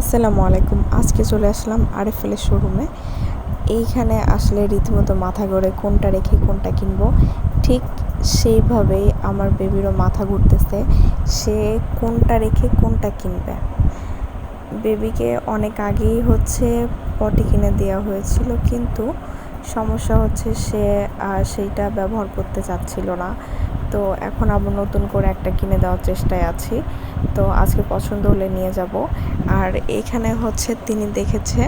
আসসালামু আলাইকুম। আজকে চলে আসলাম আরএফএলের শোরুমে এইখানে আসলে রীতিমতো মাথা ঘুরে কোনটা রেখে কোনটা কিনবো। ঠিক সেইভাবেই আমার বেবিরও মাথা ঘুরতেছে। সে কোনটা রেখে কোনটা কিনবে? বেবিকে অনেক আগেই হচ্ছে পটি কিনে দেওয়া হয়েছিল, কিন্তু সমস্যা হচ্ছে সে সেইটা ব্যবহার করতে চাচ্ছিল না। তো এখন আবার নতুন করে একটা কিনে দেওয়ার চেষ্টায় আছি। তো আজকে পছন্দ হলে নিয়ে যাব। আর এখানে হচ্ছে তিনি দেখেছে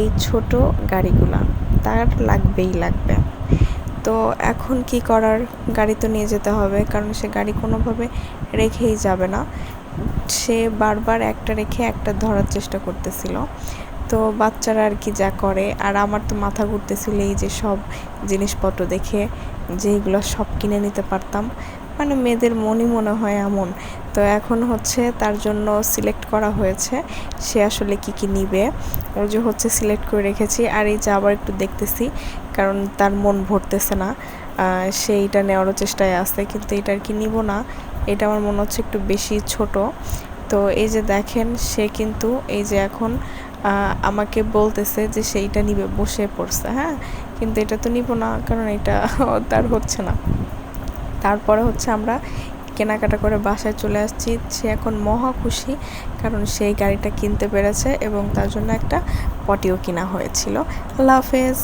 এই ছোট গাড়িগুলা। তার লাগবেই লাগবে। তো এখন কি করার? গাড়ি তো নিয়ে যেতে হবে, কারণ সে গাড়ি কোনোভাবে রেখেই যাবে না। সে বারবার একটা রেখে একটা ধরার চেষ্টা করতেছিল। তো বাচ্চারা আর কি যা করে। আর আমার তো মাথা ঘুরতেছিল এই যে সব জিনিসপত্র দেখে যেগুলো সব কিনে নিতে পারতাম। মানে মেয়েদের মনই মনে হয় এমন। তো এখন হচ্ছে তার জন্য সিলেক্ট করা হয়েছে, সে আসলে কি কি নিবে। ওই যে হচ্ছে সিলেক্ট করে রেখেছি। আর এই যে আবার একটু দেখতেছি, কারণ তার মন ভরতেছে না। সে এটা নেওয়ারও চেষ্টায় আছে, কিন্তু এটা আর কি নিব না। এটা আমার মনে হচ্ছে একটু বেশি ছোট। তো এই যে দেখেন, সে কিন্তু এই যে এখন আমাকে বলতেছে যে সেইটা নিবে, বসে পড়ছে হ্যাঁ? কিন্তু এটা তো নিব না, কারণ এটা তার হচ্ছে না। তারপরে হচ্ছে আমরা কেনাকাটা করে বাসায় চলে আসছি। সে এখন মহা খুশি, কারণ সেই গাড়িটা কিনতে পেরেছে এবং তার জন্য একটা পটিও কিনা হয়েছিল। আল্লাহ হাফেজ।